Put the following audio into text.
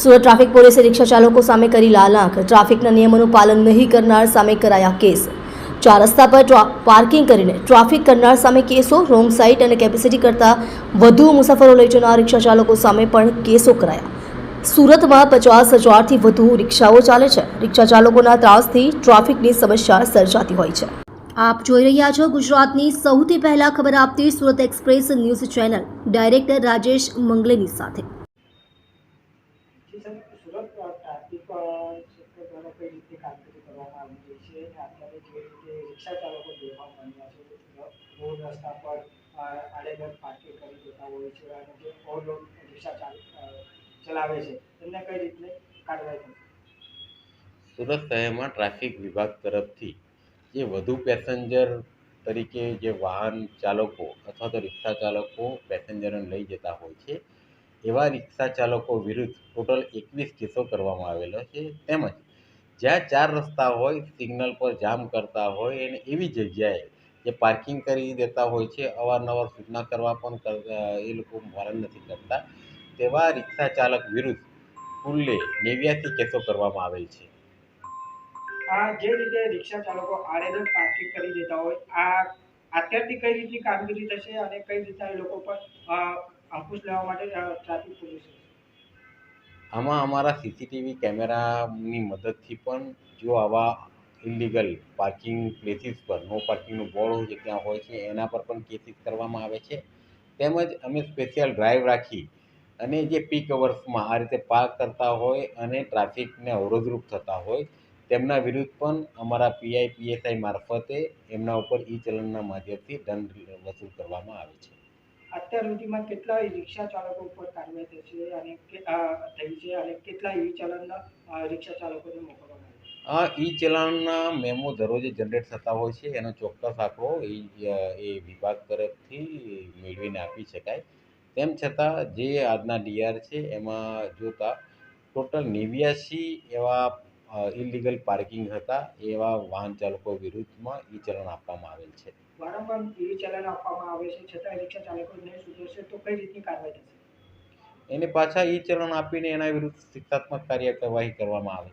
Surat traffic પોલીસે રિક્ષા ચાલકો સામે કરી લાલાંક. ટ્રાફિકના નિયમોનું પાલન નહીં કરનાર સામે કરાયા કેસ. ચાર રસ્તા પર પાર્કિંગ કરીને ટ્રાફિક કરનાર સામે કેસો, રોંગ સાઇટ અને કેપેસિટી કરતાં વધુ મુસાફરો લઈ જનાર રિક્ષા ચાલકો સામે પણ કેસો કરાયા. સુરતમાં પચાસ હજારથી વધુ રિક્ષાઓ ચાલે છે. રિક્ષા ચાલકોના ત્રાસથી ટ્રાફિકની સમસ્યા સર્જાતી હોય છે. આપ જોઈ રહ્યા છો ગુજરાતની સૌથી પહેલા ખબર આપતી Surat express news channel. Director Rajesh Mangleni સાથે. સુરત ચલાવે છે કઈ રીતે સુરત શહેરમાં ટ્રાફિક વિભાગ તરફથી જે વધુ પેસેન્જર તરીકે જે વાહન ચાલકો અથવા તો રિક્ષા ચાલકો પેસેન્જરોને લઈ જતા હોય છે એવા રિક્ષા ચાલકો વિરુદ્ધ ટોટલ એકવીસ કેસો કરવામાં આવેલો છે. તેમજ જ્યાં ચાર રસ્તા હોય, સિગ્નલ પર જામ કરતા હોય અને એવી જગ્યાએ જે પાર્કિંગ કરી દેતા હોય છે, અવારનવાર સૂચના કરવા પણ એ લોકો પાલન નથી કરતા, તેવા રિક્ષા ચાલક વિરુદ્ધ કુલ્લે નેવ્યાસી કેસો કરવામાં આવેલ છે. આ જે રીતે રિક્ષા ચાલકો આડેધડ પાર્કિંગ કરી દેતા હોય, આ અત્યારથી કઈ રીતની કામગીરી થશે અને કઈ રીતના એ લોકો પર અંકુશ લેવા માટે ટ્રાફિક પોલીસ આમાં અમારા સીસીટીવી કેમેરાની મદદથી પણ જો આવા ઇલીગલ પાર્કિંગ પ્લેસીસ પર નો પાર્કિંગનું બોર્ડ જે ત્યાં હોય છે, એના પર પણ કેસીસ કરવામાં આવે છે. તેમજ અમે સ્પેશિયલ ડ્રાઈવ રાખી અને જે પીક અવર્સમાં આ રીતે પાર્ક કરતા હોય અને ટ્રાફિકને અવરોધરૂપ થતા હોય, તેમના વિરુદ્ધ પણ અમારા પીઆઈ પીએસઆઈ મારફતે એમના ઉપર ઈ ચલણના માધ્યમથી દંડ વસૂલ કરવામાં આવે છે. અત્યાર સુધીમાં કેટલા રિક્ષા ચાલકો ઉપર કાર્યવાહી થશે અને કે- અ, થઈ છે અને કેટલા ઈ ચલણના રિક્ષા ચાલકોને મોકલવામાં આ ઈ ચલણના મેમો દરરોજે જનરેટ થતા હોય છે. એનો ચોક્કસ આંકડો એ વિભાગ તરફથી મેળવીને આપી શકાય. તેમ છતાં જે આજના ડીઆર છે એમાં જોતા ટોટલ નેવ્યાસી એવા ઇલીગલ પાર્કિંગ હતા એવા વાહન ચાલકો વિરુદ્ધમાં ઈ ચલણ આપવામાં આવેલ છે. વારંવાર ઈ ચલણ આપવામાં આવે છે છતાં રિક્ષા ચાલકો નહીં સુધરશે તો કઈ રીતની કાર્યવાહી થશે? એને પાછા ઈ ચલણ આપીને એના વિરુદ્ધ શિક્ષાત્મક કાર્યવાહી કરવામાં આવે.